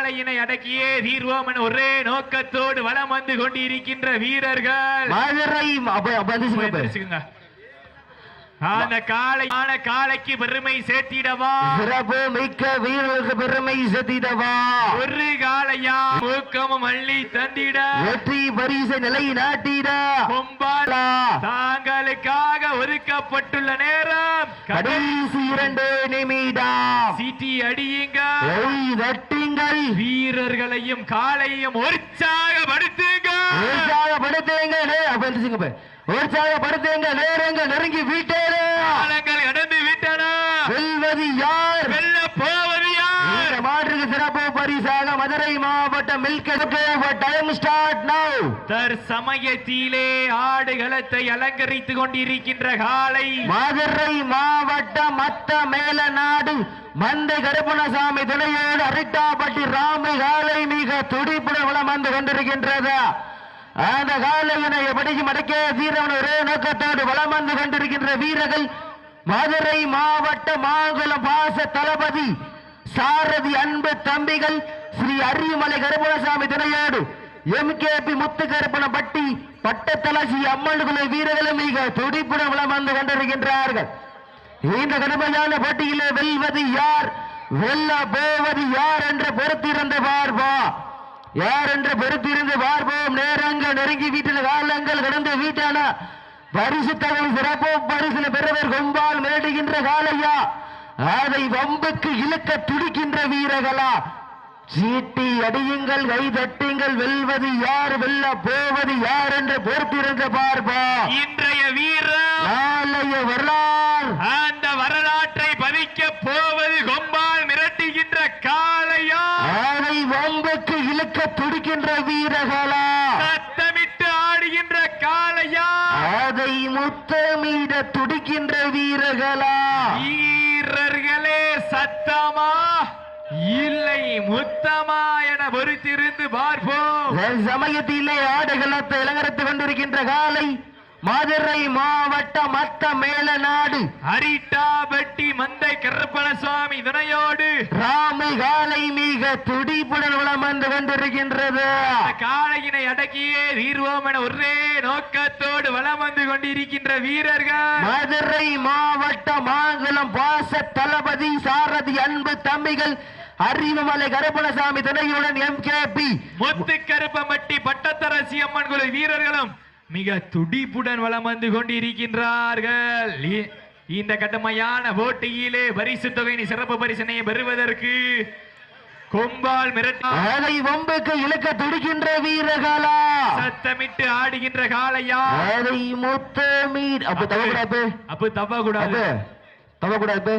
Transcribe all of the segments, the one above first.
காளையினை அடக்கியே தீர்வோம் என ஒரே நோக்கத்தோடு வலம் வந்து கொண்டிருக்கின்ற வீரர்கள் மதுரை அப்ப அப்ப எந்திரிச்சுங்க அப்ப. தெரிஞ்சுக்குங்க. அந்த காளை ஆன காளைக்கு பெருமை சேர்த்திடவா? சிறப்பு மிக்க வீரர்களுக்கு பெருமை செத்திடவா ஒரு காளையா? ஊக்கமும் அள்ளி தந்திட. வெற்றி பரிசு நிலை நாட்டிட. கொம்பால் தாங்களுக்காக ஒதுக்கப்பட்டுள்ள நேரம். கடைசி இரண்டு நிமிடம். சீட்டி அடியுங்க. தட்டுங்கள். வீரர்களையும் காளையும் உற்சாகப்படுத்துங்க. உற்சாகப்படுத்துங்க. உற்சாகப்படுத்துங்க. நேரங்க நெருங்கி வீட்டேரு காலங்கள் கடந்து விட்டன வெல்வது யார் வெல்ல போவது யார் இந்த மாற்றுக்கு சிறப்பு பரிசாக மதுரை மாவட்டம் மில்க் டைம் ஸ்டார்ட் நவ் தற்சமயத்திலே ஆடுகளத்தை அலங்கரித்துக் கொண்டிருக்கின்ற காளை மதுரை மாவட்டம் மத்த மேல நாடு மந்தை கருப்பணசாமி துணையோடு அரிட்டாப்பட்டி ராமி காலை மிக துடிப்புடன் வளம் வந்து கொண்டிருக்கின்றது. அந்த காலையினை எப்படியும் அடக்கே தீரவன் ஒரே நோக்கத்தோடு வளம் வந்து கொண்டிருக்கின்ற வீரர்கள் மதுரை மாவட்ட மாங்குளம் பாச தளபதி சாரதி அன்பு தம்பிகள் ஸ்ரீ அரியமலை கருப்பணசாமி துணையோடு எம்கேபி முத்து கருப்பணப்பட்டி பட்டத்தலசி அம்மன் குழு வீரர்களும் மிக துடிப்புடன் வளம் வந்து கொண்டிருக்கின்றார்கள். இந்த கடுமையான போட்டியிலே வெல்வது யார்? வெல்ல போவது யார் என்று பொறுத்திருந்து பார்ப்பா. யார் என்று பொறுத்திருந்து பார்ப்போம். நேரங்கள் நெருங்கி வீட்டில் காலங்கள் கடந்து வீட்டான பரிசு தகவல் சிறப்பு பரிசில பெறுவர் கொம்பால் மிரட்டுகின்ற காலையா அதை வம்புக்கு இழுக்க துடிக்கின்ற வீரர்களா? சீட்டி அடியுங்கள் கை தட்டுங்கள் வெல்வது யார் வெல்ல போவது யார் என்று பொறுத்திருந்து பார்ப்பா இன்றைய வீரம் நாளைய வரலாறு அந்த வரலாற்றை பதிக்க போவது கொம்பால் மிரட்டுகின்ற காளையா அதை வம்புக்கு இழுக்க துடிக்கின்ற வீரர்களா சத்தமிட்டு ஆடுகின்ற காளையா அதை முத்தமிட துடிக்கின்ற வீரர்களா வீரர்களே சத்தமா இல்லை முத்தமா என பொறுத்திருந்து பார்ப்போம். சமயத்திலே ஆடுகளத்தை இளங்கரத்து கொண்டிருக்கின்ற காலை. மதுரை மாவட்ட மத்த மேல நாடு. அரிட்டாபட்டி மந்தை கருப்பணசாமி துணையோடு ராமு காலை மிக துடிப்புடன் வளம் வந்து கொண்டிருக்கின்றது. காளையினை அடக்கியே தீர்வோம் என ஒரே நோக்கத்தோடு வலம் வந்து கொண்டிருக்கின்ற வீரர்கள். மதுரை மாவட்ட மாங்குளம் பாச தளபதி சாரதி அன்பு தம்பிகள் அறிவுமலை கருப்பணசாமி துணையுடன் M K P Muthu Karuppampatti Pattatharasi Amman குழு வீரர்களும் மிக துடிப்புடன் வலம் வந்து கொண்டிருக்கின்றார்கள். இந்த கடுமையான போட்டியிலே பரிசு தொகையினை சிறப்பு பரிசனை பெறுவதற்கு கொம்பால் மிரட்டா வம்புக்கு இழுக்க துடிக்கின்ற வீரர்களா? சத்தமிட்டு ஆடுகின்ற காளையா? அதை முத்தமீர் அப்ப தவக்கூடாது. அப்ப தப்பா கூடாது அப்ப தவக்கூடாது.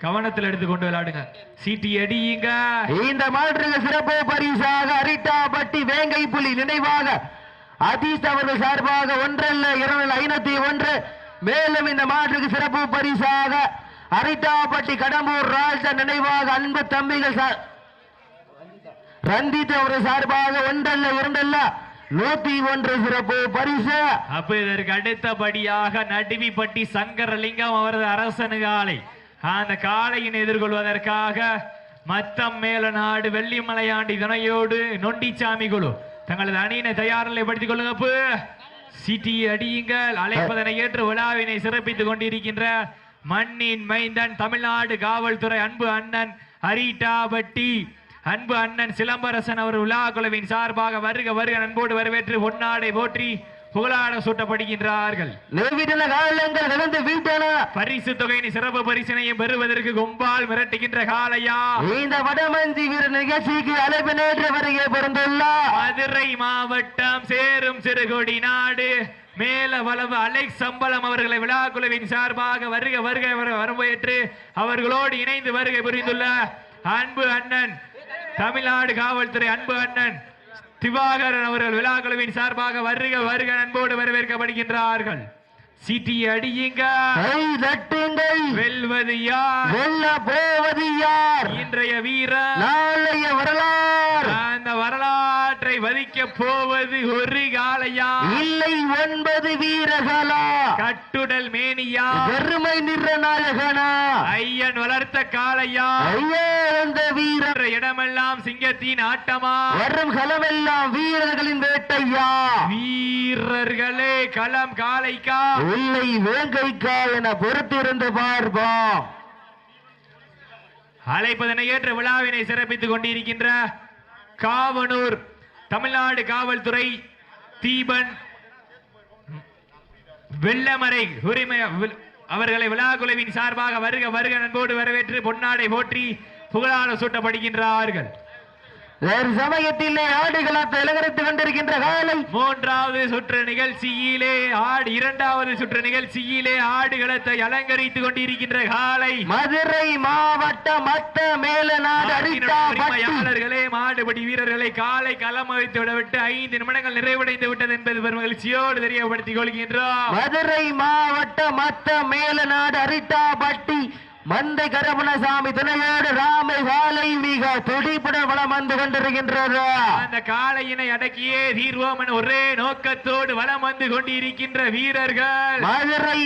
கவனத்தில் எடுத்துக்கொண்டு விளையாடுங்க. சீட்டி அடியுங்க. இந்த மாற்றுக்கு சிறப்பு பரிசாக அரிட்டாப்பட்டி வேங்கை புலி நினைவாக அதீஷ் அவர்கள் சார்பாக ஒன்றல்ல இரண்டு ஐநூத்தி ஒன்று. மேலும் இந்த மாற்றுக்கு சிறப்பு பரிசாக அரிட்டாப்பட்டி கடம்பூர் ராஜ நினைவாக அன்பு தம்பிகள் சா- ரஞ்சித் அவர்கள் சார்பாக ஒன்றல்ல இரண்டல்ல நூத்தி ஒன்று சிறப்பு பரிசு. அப்ப இதற்கு அடுத்தபடியாக நடுவிப்பட்டி சங்கரலிங்கம் அவரது அரசனு காலை. அந்த காளையின் எதிர்கொள்வதற்காக மத்தம் மேல நாடு வெள்ளிமலையாண்டி துணையோடு நொண்டிச்சாமி குழு. தங்களது அணியினை தயார் நிலைப்படுத்திக் கொள்ளுங்க சிட்டி அடியுங்கள். அழைப்பதனை ஏற்று விழாவினை சிறப்பித்துக் கொண்டிருக்கின்ற மண்ணின் மைந்தன் தமிழ்நாடு காவல்துறை அன்பு அண்ணன் ஹரிட்டாபட்டி அன்பு அண்ணன் சிலம்பரசன் அவர் விழா குழுவின் சார்பாக வருக வருக அன்போடு வரவேற்று பொன்னாடை போற்றி புகழாட சூட்டப்படுகின்றார்கள். நெருவிட்டன காலங்கள் கடந்து வீட்டன. பரிசு தொகையினை சிறப்பு பரிசனையும் பெறுவதற்கு கொம்பால் மிரட்டுகின்ற காளையா. இந்த வடமஞ்சி வீர நிகழ்ச்சிக்கு அழைப்பு நேற்று வருகை பிறந்துள்ளார் மதுரை மாவட்டம் சேரும் சிறுகொடி நாடு. மேல வளவு அலெக்ஸ் சம்பளம் அவர்களை விழா குழுவின் சார்பாக வருக வருக வர- வரவேற்று அவர்களோடு இணைந்து வருகை புரிந்துள்ள அன்பு அண்ணன் தமிழ்நாடு காவல்துறை அன்பு அண்ணன் திவாகரன் அவர்கள் விழா குழுவின் சார்பாக வருக வருக அன்போடு வரவேற்கப்படுகின்றார்கள். சிட்டி அடியுங்க. வெல்வது யார்? வெல்ல போவது யார்? இன்றைய வீரர். நாளைய வரலாறு. அந்த வரலாற்றை மதிக்க போவது ஒரு காளையா? இல்லை ஒன்பது வீரர்களா? கட்டுடல் மேனியா? பெருமை நிற நாயகனா? ஐயன் வளர்த்த காளையா? ஐயே வீரர். இடமெல்லாம் சிங்கத்தின் ஆட்டமா? வரும் களமெல்லாம் வீரர்களின் வேட்டையா? வீரர்களே களம் காளைக்கா இல்லை வேங்கைக்கா என பொறுத்திருந்து பார்ப்போம். அழைப்பதனை ஏற்ற விழாவினை சிறப்பித்துக் கொண்டிருக்கின்ற காவனூர் தமிழ்நாடு காவல்துறை தீபன் வெள்ளமறை உரிமை அவர்களை விழா குழுவின் சார்பாக வருக வருக நண்போடு வரவேற்று பொன்னாடை போற்றி புகழார சூட்டப்படுகின்றார்கள். வேறு சமயத்திலே ஆடுகளத்தை அலங்கரித்து கொண்டிருக்கின்ற காலை. மூன்றாவது சுற்று நிகழ்ச்சியிலே ஆடு இரண்டாவது சுற்று நிகழ்ச்சியிலே ஆடுகளத்தை அலங்கரித்துக் கொண்டிருக்கின்ற காலை. மதுரை மாவட்ட மத்த மேலநாடு அடித்தா பட்டி. உரிமையாளர்களே மாடுபடி வீரர்களை காலை களம் வைத்து விடவிட்டு ஐந்து நிமிடங்கள் நிறைவடைந்து விட்டது என்பது பெரும் மகிழ்ச்சியோடு தெரியப்படுத்திக் கொள்கின்றோம். மதுரை மாவட்ட மத்த மேலநாடு அரிட்டா பட்டி. மந்தை கரபணசாமி துணையோடு ராமை காலை மிக துடிப்புடன் வளம் வந்து கொண்டிருக்கின்றது. அந்த காளையினை அடக்கியே தீர்வோம் என ஒரே நோக்கத்தோடு வலம் வந்து கொண்டிருக்கின்ற வீரர்கள். மதுரை.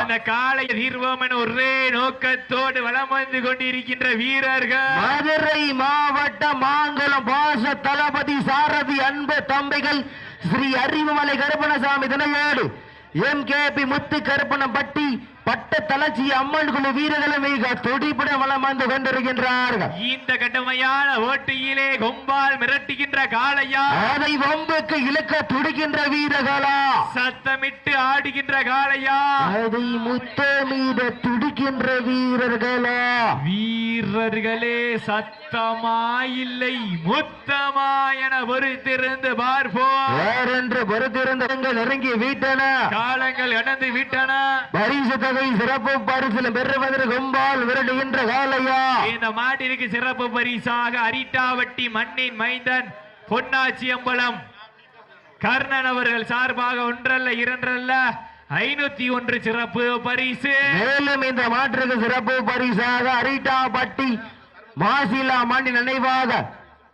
அந்த காலை தீர்வோம் என ஒரே நோக்கத்தோடு வலம் வந்து கொண்டிருக்கின்ற வீரர்கள். மதுரை மாவட்ட மாங்குளம் பாச தளபதி சாரதி அன்பு தம்பிகள் ஸ்ரீ அறிவுமலை கருப்பணசாமி துணையோடு M K P Muthu Karuppampatti தளர்ச்சி அம்மன் குழு வீரர்களும் மிக வளம் வந்து கொண்டிருக்கின்றார்கள் இந்த கடுமையான ஓட்டியிலே கொம்பால் மிரட்டுகின்ற காளையா? அதை வம்புக்கு இழுக்க துடிக்கின்ற வீரர்களா? சத்தமிட்டு ஆடுகின்ற காளையா? அதை முத்தமீத துடிக்கின்ற வீரர்களா? வீரர்களே சத்தமா இல்லை முத்தமா என பொறுத்திருந்து பார்ப்போம். வேறென்று பொறுத்திருந்தவங்க நெருங்கி வீட்டன. காலங்கள் கடந்து விட்டன. பரிசு தொகை சிறப்பு பரிசில் பெறுவதற்கு கொம்பால் விரடுகின்ற காலையா இந்த மாட்டிற்கு சிறப்பு பரிசாக அரிட்டாவட்டி மண்ணின் மைந்தன் பொன்னாச்சி அம்பலம். கர்ணன் அவர்கள் சார்பாக ஒன்றல்ல இரண்டல்ல ஐநூத்தி ஒன்று சிறப்பு பரிசு. மேலும் இந்த மாற்றுக்கு சிறப்பு பரிசாக அரிட்டா பட்டி மாசிலா மண்ணின் நினைவாக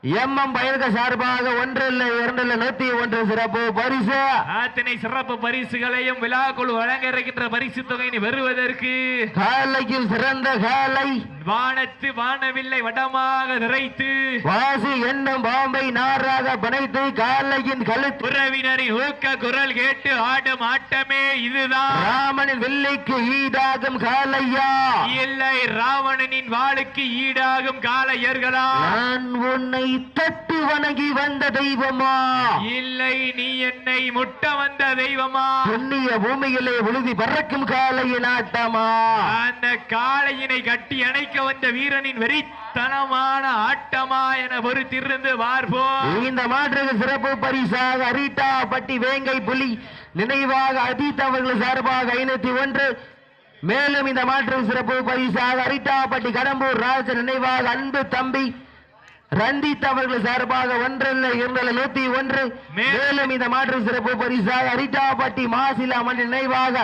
எம் எம் பயல்க சார்பாக ஒன்றில் இரண்டில் நூத்தி ஒன்று சிறப்பு பரிசு. அத்தனை சிறப்பு பரிசுகளையும் விழாக்குழு வழங்க இருக்கின்ற பரிசு தொகையினை பெறுவதற்கு காலைக்கும் சிறந்த காலை வானத்து வானவில்லை வடமாக நிறைத்து. வாசி என்னும் பாம்பை நாராக பிணைத்து காலையின் கழுத்து உறவினரின் ஊக்க குரல் கேட்டு ஆடும் ஆட்டமே இதுதான். ராமனின் வெள்ளைக்கு ஈடாகும் காலையா இல்லை ராவணனின் வாளுக்கு ஈடாகும் காளையர்களா? நான் உன்னை தட்டு வணங்கி வந்த தெய்வமா? இல்லை நீ என்னை முட்ட வந்த தெய்வமா? புண்ணிய பூமியிலே உழுதி பறக்கும் காலையின் ஆட்டமா? அந்த காளையினை கட்டி வந்த வீரனின் வெறித்தனமான ஆட்டமா என பொறுத்திருந்து பார்ப்போம். இந்த மாற்றுக்கு சிறப்பு பரிசாக அரிட்டா பட்டி வேங்கை புலி நினைவாக அதீத் அவர்கள் சார்பாக ஐநூத்தி ஒன்று. மேலும் இந்த மாற்று சிறப்பு பரிசாக அரிட்டாப்பட்டி கடம்பூர் ராஜ நினைவாக அன்பு தம்பி ரஞ்சித் அவர்கள் சார்பாக ஒன்றல்ல இரண்டல்ல நூத்தி ஒன்று. மேலும் இந்த மாற்று சிறப்பு பரிசாக அரிட்டாப்பட்டி மாசிலா மணி நினைவாக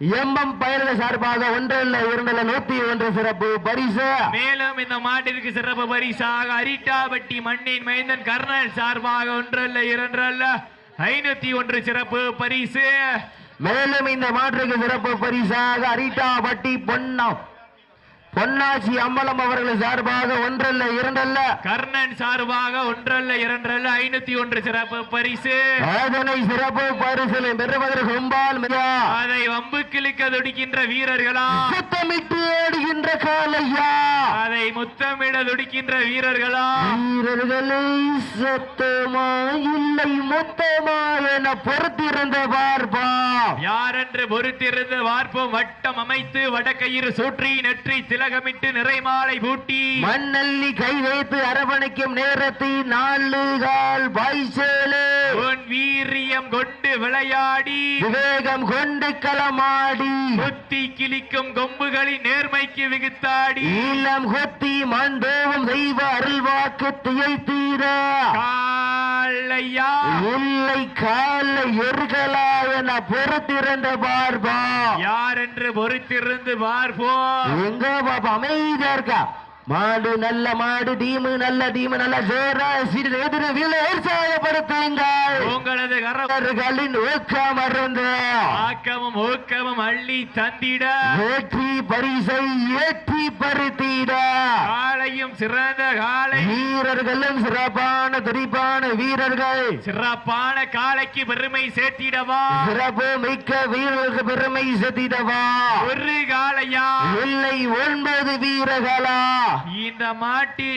எம்எம் பயல்கள் சார்பாக ஒன்றல்ல இரண்டல்ல நூத்தி ஒன்று சிறப்பு பரிசு. மேலும் இந்த மாட்டிற்கு சிறப்பு பரிசாக அரிட்டாபட்டி மண்ணின் மைந்தன் கர்ணன் சார்பாக ஒன்றல்ல இரண்டல்ல ஐநூத்தி ஒன்று சிறப்பு பரிசு. மேலும் இந்த மாற்றுக்கு சிறப்பு பரிசாக அரிட்டாபட்டி பொன்னா பொன்னாச்சி அம்பலம் அவர்கள் சார்பாக ஒன்றல்ல இரண்டல்ல? கர்ணன் சார்பாக ஒன்றல்ல இரண்டல்ல ஐநூத்தி ஒன்று சிறப்பு பரிசு. அதனை சிறப்பு பரிசிலை பெறுவதற்கு கொம்பால் மிகா அதை வம்பு கிழிக்க துடிக்கின்ற வீரர்களா? சுத்தமிட்டு ஓடுகின்ற காலையா? அதை முத்தமிட துடிக்கின்ற வீரர்களா? வீரர்களை சத்தமா இல்லை மொத்தமா என பொறுத்திருந்த பார்ப்பா. யாரென்று பொறுத்திருந்து வார்ப்போம் வட்டம் அமைத்து வடக்கயிறு சுற்றி நெற்றி திலகமிட்டு நிறைமாலை பூட்டி மண்ணல்லி கை வைத்து அரவணைக்கும் நேரத்தில் நாலு கால் பாய்ச்சேலு உன் வீரியம் கொண்டு விளையாடி விவேகம் கொண்டு களமாடி. குத்தி கிழிக்கும் கொம்புகளின் நேர்மைக்கு விகுத்தாடி. ஈழம் கொத்தி மண்டோவும் தெய்வ அருள்வாக்கு திகைத்தீர காளையா. இல்லை கால எருகலா என பொறுத்திருந்த பார்ப்பா. யாரென்று பொறுத்திருந்து பார்ப்போம். எங்க பாப்பா அமைதியா இருக்கா மாடு நல்ல மாடு டீமு நல்ல டீமு நல்ல ஜோரா சிறு எதிர உற்சாகப்படுத்துங்கள். உங்களது கர அவர்களின் ஊக்கம் அருந்து. ஆக்கமும் ஊக்கமும் அள்ளி தந்திட. வெற்றி பரிசை ஏற்றி பருத்திட. காளையும் சிறந்த காளை. வீரர்களும் சிறப்பான துடிப்பான வீரர்கள். சிறப்பான காளைக்கு பெருமை சேர்த்திடவா? சிறப்பு மிக்க வீரர்களுக்கு பெருமை செத்திடவா ஒரு காளையா? இல்லை ஒன்பது வீரர்களா? இந்த மாட்டி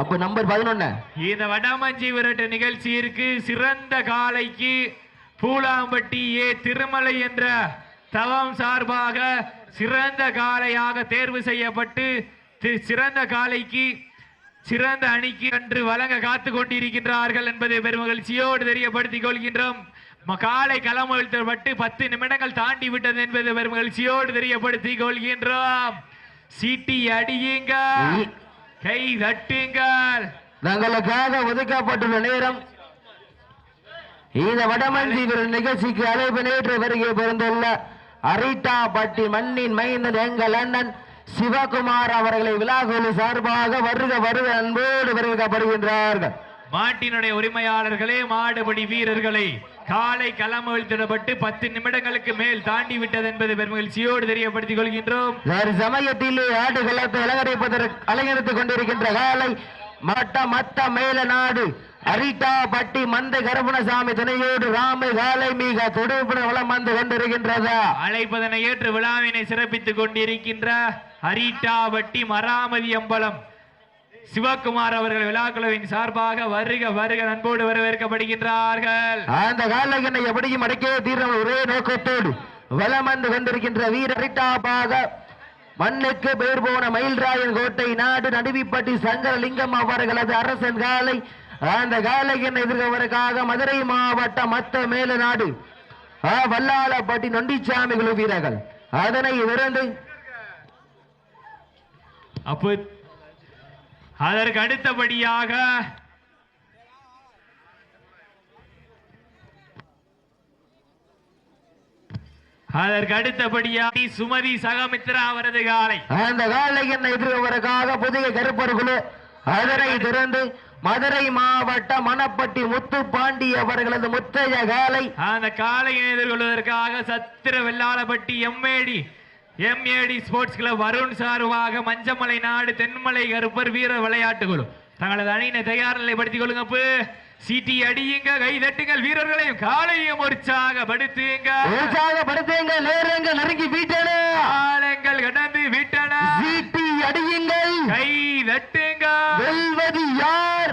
அப்ப நம்பர் பதினொன்னு. இந்த வடமஞ்சி விரட்டு நிகழ்ச்சியிற்கு சிறந்த காளைக்கு பூலாம்பட்டி ஏ திருமலை என்ற தவம் சார்பாக சிறந்த காளையாக தேர்வு செய்யப்பட்டு சிறந்த காளைக்கு சிறந்த அணிக்கு அன்று வழங்க காத்து கொண்டிருக்கின்றார்கள் என்பதை பெருமகிழ்ச்சியோடு தெரியப்படுத்திக் கொள்கின்றோம். காலை களமொழித்தப்பட்டு பத்து நிமிடங்கள் தாண்டி விட்டது என்பதை பெருமகிழ்ச்சியோடு தெரியப்படுத்திக் கொள்கின்றோம். சீட்டி அடியுங்க கை தட்டுங்கள். தங்களுக்காக ஒதுக்கப்பட்டுள்ள நேரம். இந்த வடமஞ்சி நிகழ்ச்சிக்கு அழைப்பு நேற்று வருகை பிறந்துள்ள அரிட்டா பட்டி மண்ணின் மைந்தன் எங்கள் அண்ணன் சிவகுமார் அவர்களை விழாக்குழு சார்பாக வருக வருக அன்போடு வருவிக்கப்படுகின்றார்கள் மாட்டினுடைய உரிமையாளர்களே மாடுபடி வீரர்களே காலை களமொழித்திடப்பட்டு பத்து நிமிடங்களுக்கு மேல் தாண்டி விட்டது என்பது பெருமகிழ்ச்சியோடு தெரியப்படுத்திக் கொள்கின்றோம். சமயத்தில் ஆடு களத்தை அலங்கரிப்பதற்கு அலங்கரித்துக் கொண்டிருக்கின்ற காலை மட்ட மத்த மேல நாடு. அரிட்டா பட்டி மந்த கருப்பணசாமி துணையோடு ராம காலை மிக துடுப்புடன் வளம் வந்து கொண்டிருக்கின்றதா. அழைப்பதனை ஏற்று விழாவினை சிறப்பித்துக் கொண்டிருக்கின்ற ஹரிட்டாவட்டி மராமதி அம்பலம். சிவகுமார் அவர்கள் விழாக்குழுவின் சார்பாக வருக வருக நண்போடு வரவேற்கப்படுகின்றார்கள். அந்த காலையினை எப்படியும் அடக்கே தீரம் ஒரே நோக்கத்தோடு வலம் வந்து கொண்டிருக்கின்ற வீர அரிட்டாபாக மண்ணுக்கு பேர் போன மயில்ராயன் கோட்டை நாடு நடுவிப்பட்டி சங்கரலிங்கம் அவர்களது அரசன் காலை. அந்த காலையின் எதிர்கவருக்காக மதுரை மாவட்ட மத்த மேல நாடு. வல்லாளப்பட்டி நொண்டிச்சாமி குழு வீரர்கள். அதனை விருந்து அப்போ அதற்கு அடுத்தபடியாக அதற்கு அடுத்தபடியாக சுமதி சகமித்ரா அவரது காலை. அந்த காலையின் எதிர்கவருக்காக புதிய கருப்பர் குழு அதனை திறந்து மதுரை மாவட்ட மணப்பட்டி முத்து பாண்டி அவர்களது முத்தைய காலை. அந்த காலையை எதிர்கொள்வதற்காக Sathira Vellalapatti MAD MAD sports club Varun சார்பாக மஞ்சமலை நாடு தென்மலை கருப்பர் வீர விளையாட்டு குழு தங்களது அணியினை தயார் நிலைப்படுத்திக் கொள்ளுங்க. சீட்டி அடியுங்க கை தட்டுங்கள் வீரர்களையும் காலையும் உற்சாகப்படுத்துங்க உற்சாகப்படுத்துங்க நேரங்கள் நெருங்கி வீட்டன. காலங்கள் கடந்து விட்டன. சீட்டி அடியுங்கள். கை தட்டுங்க. வெல்வது யார்?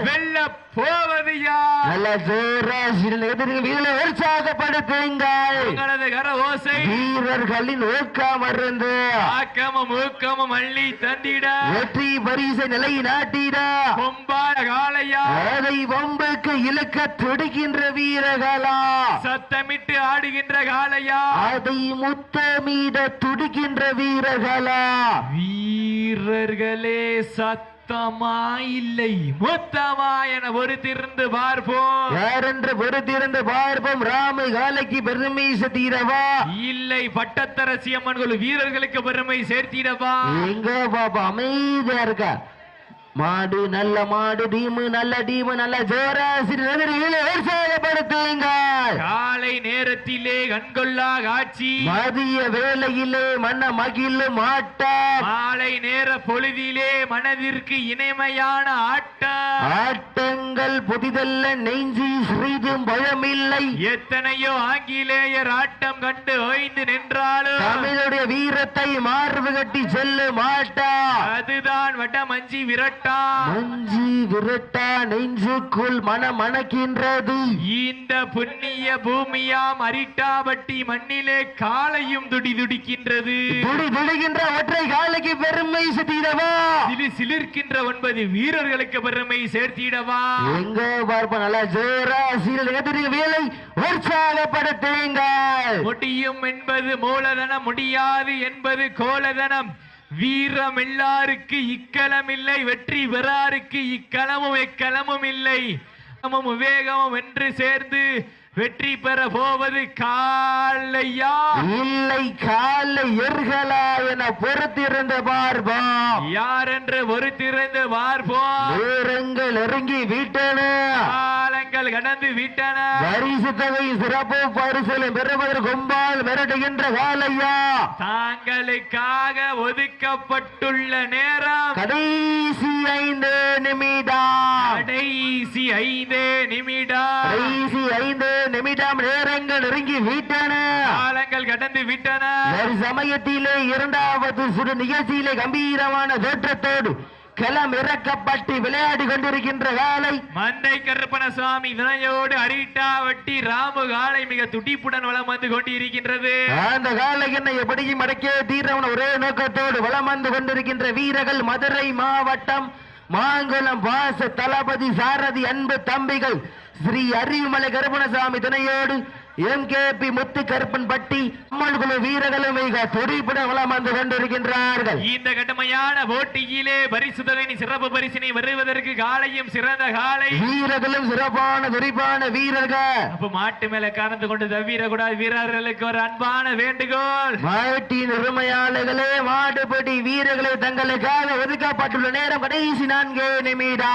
வெல்ல போவது யார் நல்ல ஜோரா சிறிது எதிர்க்கு வீரர்களை உற்சாகப்படுத்துங்கள். உங்களது கர ஓசை வீரர்களின் ஊக்கம் இருந்து ஆக்கமும் ஊக்கமும் அள்ளி தந்திட. வெற்றி பரிசை நிலை நாட்டிட. கொம்பான காளையா? அதை வம்புக்கு இழுக்க துடிக்கின்ற வீரர்களா? சத்தமிட்டு ஆடுகின்ற காளையா? அதை முத்தமிட துடிக்கின்ற வீரர்களா? வீரர்களே சத்தமா இல்லை. மொத்தமா என பொறுத்திருந்து பார்ப்போம். யாரென்று பொறுத்திருந்து பார்ப்போம். ராம காலைக்கு பெருமை சத்தீரவா இல்லை பட்டத்தரசி அம்மன் வீரர்களுக்கு பெருமை சேர்த்திடவா? எங்க பாப்பா அமைதியா இருக்க. மாடு நல்ல மாடு டீமு நல்ல டீமு நல்ல ஜோரா சிறு நகரிலே. நேரத்திலே கண்கொள்ளா காட்சி மதிய வேளையிலே மன்ன மகிழ் மாட்டா மாலை நேர பொழுதிலே மனதிற்கு இனிமையான ஆட்டம். ஆட்டங்கள் புதிதல்ல நெஞ்சி சிறிதும் பழமில்லை. எத்தனையோ ஆங்கிலேயர் ஆட்டம் கண்டு ஓய்ந்து நின்றாலும் தமிழுடைய வீரத்தை மார்பு கட்டி செல்லு மாட்டா அதுதான் வட மஞ்சி விரட்டா. மஞ்சி விரட்டா நெஞ்சுக்குள் மனம் மணக்கின்றது இந்த புண்ணிய பூமியாம் அரிட்டாபட்டி மண்ணிலே காலையும் துடி துடிக்கின்றது. துடி துடிக்கின்ற ஒற்றை காலைக்கு பெருமை சுத்திடவா சிலு சிலிர்க்கின்ற ஒன்பது வீரர்களுக்கு பெருமை சேர்த்திடவா? எங்க பார்ப்ப நல்லா ஜோரா சீரல் வேலை உற்சாகப்படுத்துங்கள். முடியும் என்பது மூலதனம் முடியாது என்பது கோலதனம். வீரம் எல்லாருக்கு இக்களம் இல்லை வெற்றி பெறாருக்கு இக்களமும் எக்களமும் இல்லை. விவேகமும் என்று சேர்ந்து வெற்றி பெற போவது காலையா? இல்லை கால எர்களா என பொறுத்திருந்த பார்ப்போம். யார் என்று பொறுத்திருந்து பார்ப்போம்? நேரங்கள் நெருங்கி விட்டன. காலங்கள் கடந்து விட்டன. தொகை சிறப்பு பரிசலை பெறுவதற்கு கொம்பால் மிரட்டுகின்ற காலையா. தாங்களுக்காக ஒதுக்கப்பட்டுள்ள நேரம். கடைசி ஐந்து நிமிடம். கடைசி ஐந்து நிமிடம். கடைசி ஐந்து நிமிடம் நேரங்கள் நெருங்கி விட்டன. காலங்கள் கடந்து விட்டன. ஒரு சமயத்திலே இரண்டாவது சுடு நிகழ்ச்சியிலே கம்பீரமான தோற்றத்தோடு களம் இறக்கப்பட்டு விளையாடி கொண்டிருக்கின்ற காலை மந்தை கருப்பணசாமி வினையோடு அரிட்டா வட்டி ராமு காலை மிக துடிப்புடன் வலம் வந்து கொண்டிருக்கின்றது. அந்த காலை என்னை எப்படியும் அடக்கிய தீரவன ஒரே நோக்கத்தோடு வலம் வந்து கொண்டிருக்கின்ற வீரர்கள் மதுரை மாவட்டம் மாங்குளம் வாச தளபதி சாரதி அன்பு தம்பிகள் ஸ்ரீ அறிவுமலை கருப்பணசாமி துணையோடு M K P Muthu Karuppanpatti Amman குழு வீரர்களும் மிக துடிப்புடன் வலம் வந்து கொண்டிருக்கின்றார்கள். இந்த கடுமையான போட்டியிலே பரிசு தொகை சிறப்பு பரிசினை வருவதற்கு காலையும் சிறந்த காலை. வீரர்களும் சிறப்பான துடிப்பான வீரர்கள். அப்ப மாட்டு மேல கறந்து கொண்டு தவிரக்கூடாது வீரர்களுக்கு ஒரு அன்பான வேண்டுகோள். மாட்டின் உரிமையாளர்களே மாடுபடி வீரர்களே தங்களுக்காக ஒதுக்கப்பட்டுள்ள நேரம் கடைசி நான்கு நிமிடம்.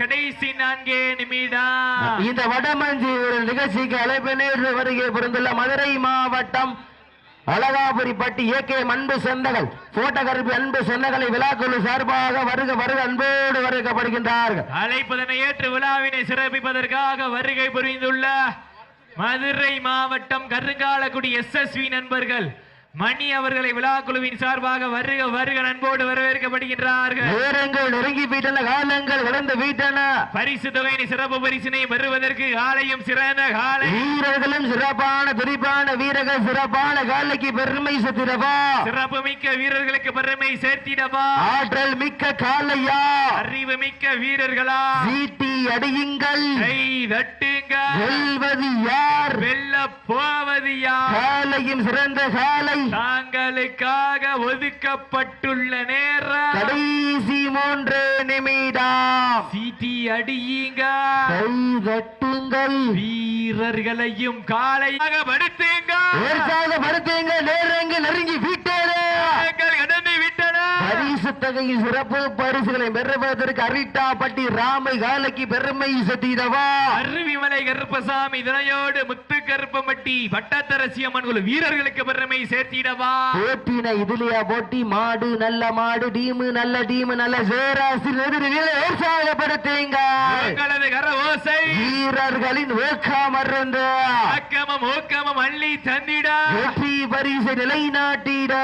கடைசி நான்கே நிமிடம். இந்த வடமஞ்சி நிகழ்ச்சிக்கு அழைப்பினை வருகை புரிந்துள்ள மதுரை மாவட்டம் அழகாபுரிப்பட்டி ஏகே அன்பு சொந்தங்கள் போட்டகருப்பு அன்பு சொந்தங்களை விழாக்குழு சார்பாக வருக வருக அன்போடு வருகப்படுகின்றார்கள். அழைப்பதனை ஏற்று விழாவினை சிறப்பிப்பதற்காக வருகை புரிந்துள்ள மதுரை மாவட்டம் கருங்காலக்குடி எஸ்எஸ்வி நண்பர்கள். மணி அவர்களை விழாக்குழுவின் சார்பாக வருக வருக நண்போடு வரவேற்கப்படுகின்றார்கள். நேரங்கள் நெருங்கி காலங்கள் பரிசு தொகையினை சிறப்பு பரிசினை பெறுவதற்கு காலையும் சிறந்த காலை. வீரர்களும் சிறப்பான துடிப்பான வீரர்கள் சிறப்பான காலைக்கு பெருமை சுத்திரவா சிறப்பு மிக்க வீரர்களுக்கு பெருமை சேர்த்திடவா? ஆற்றல் மிக்க காலையா? அறிவு மிக்க வீரர்களா? சீட்டி அடியுங்கள். கை வெல்வது யார்? வெல்ல போவது யார்? காலையும் சிறந்த காலை. தாங்களுக்காக ஒதுக்கப்பட்டுள்ள நேரம். கடைசி மூன்று நிமிடம். சீட்டி அடியுங்க. கை கட்டுங்கள் வீரர்களையும் காலையாக படுத்துங்க. நெருங்கி கடந்து விட்டன பரிசு சிறப்பு பரிசுகளை பெறுவதற்கு அரிட்டாப்பட்டி ராமை காலைக்கு பெருமை சத்திடவா அருவிமலை கருப்பசாமி துணையோடு முத்து கருப்பமட்டி பட்டத்தரசி அம்மன் குழு வீரர்களுக்கு பெருமை சேர்த்திடவா? போட்டின இதுலயா போட்டி? மாடு நல்ல மாடு டீமு நல்ல டீமு நல்ல சேராசி எதிரிகளை உற்சாகப்படுத்துங்க கர ஓசை. வீரர்களின் ஊக்கம் அருந்து. அக்கமம் ஊக்கமம் அள்ளி தந்திட. வெற்றி பரிசு நிலைநாட்டிட.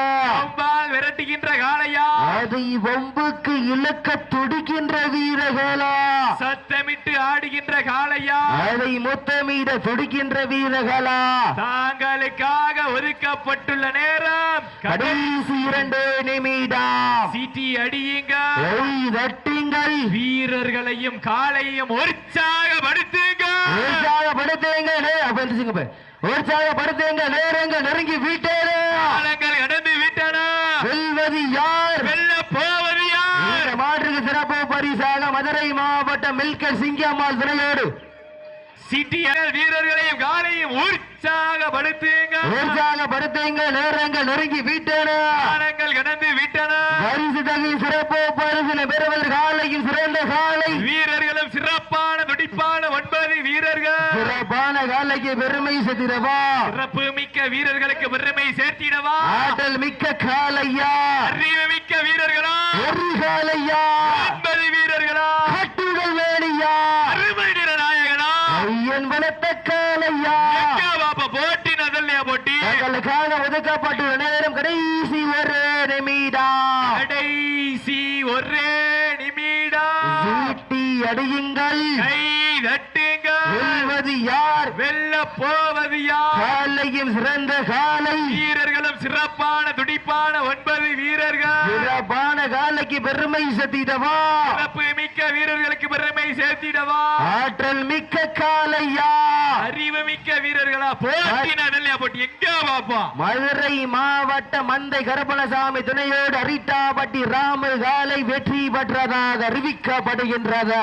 விரட்டுகின்ற காளையா. அதை வம்புக்கு இழக்க துடிக்கின்ற வீரர்களா சத்தமிட்டு ஆடுகின்ற காளையா. அதை முத்தமிட துடிக்கின்ற வீரர்களா தாங்களுக்காக ஒதுக்கப்பட்டுள்ள நேரம். கடைசி இரண்டு நிமிடம். சீட்டி அடியுங்க. தட்டுங்கள். வீரர்களையும் காளையும் உற்சாகப்படுத்துங்க உற்சாகப்படுத்துங்க. உற்சாகப்படுத்துங்க நேரங்கள் நெருங்கி விட்டேனே. கடந்து விட்டன. வெல்வது யார் வெல்ல போவது யார் இந்த மாற்றுக்கு சிறப்பு பரிசாக மதுரை மில்கர் சிங்கம்மாள் துணையோடு சிட்டியர் வீரர்களையும் காலையும் உற்சாகப்படுத்துங்க உற்சாகப்படுத்துங்க நேரங்கள் நெருங்கி விட்டேனே. காலங்கள் கடந்து விட்டன. பரிசு தகை சிறப்பு பரிசினை பெறுவது காலையும் சிறந்த காலை. வீரர்களும் சிறப்பான துடிப்பான ஒன்பது வீரர்கள். சிறப்பான காலைக்கு பெருமை செத்திரவா சிறப்பு மிக்க வீரர்களுக்கு பெருமை சேர்த்திடவா. ஆற்றல் மிக்க காலையா. அறிவு மிக்க வீரர்களா. ஒரு காலையா. ஒன்பது வீரர்களா. வேணியா அருமை ஐயன் வளர்த்த காலையா எங்க பாப்பா போட்டி ஒதுக்கப்பட்டுள்ள நேரம் கடைசி ஒரு நிமிடம் கடைசி ஒரே நிமிடம் சீட்டி அடியுங்கள். கை வெல்வது யார்? வெல்ல போவது யார்? காலையும் சிறந்த காலை சிறப்பான துடிப்பான ஒன்பது வீரர்கள். சிறப்பான காலைக்கு பெருமை சத்திடவா சிறப்பு மிக்க வீரர்களுக்கு பெருமை சேர்த்திடவா? ஆற்றல் மிக்க காலையா அறிவு மிக்க வீரர்களா? போட்டி நதல்லையா போட்டி. எங்க பாப்பா மதுரை மாவட்ட மந்தை கருப்பணசாமி துணையோடு அரிட்டாப்பட்டி ராமு காலை வெற்றி பெற்றதாக அறிவிக்கப்படுகின்றது.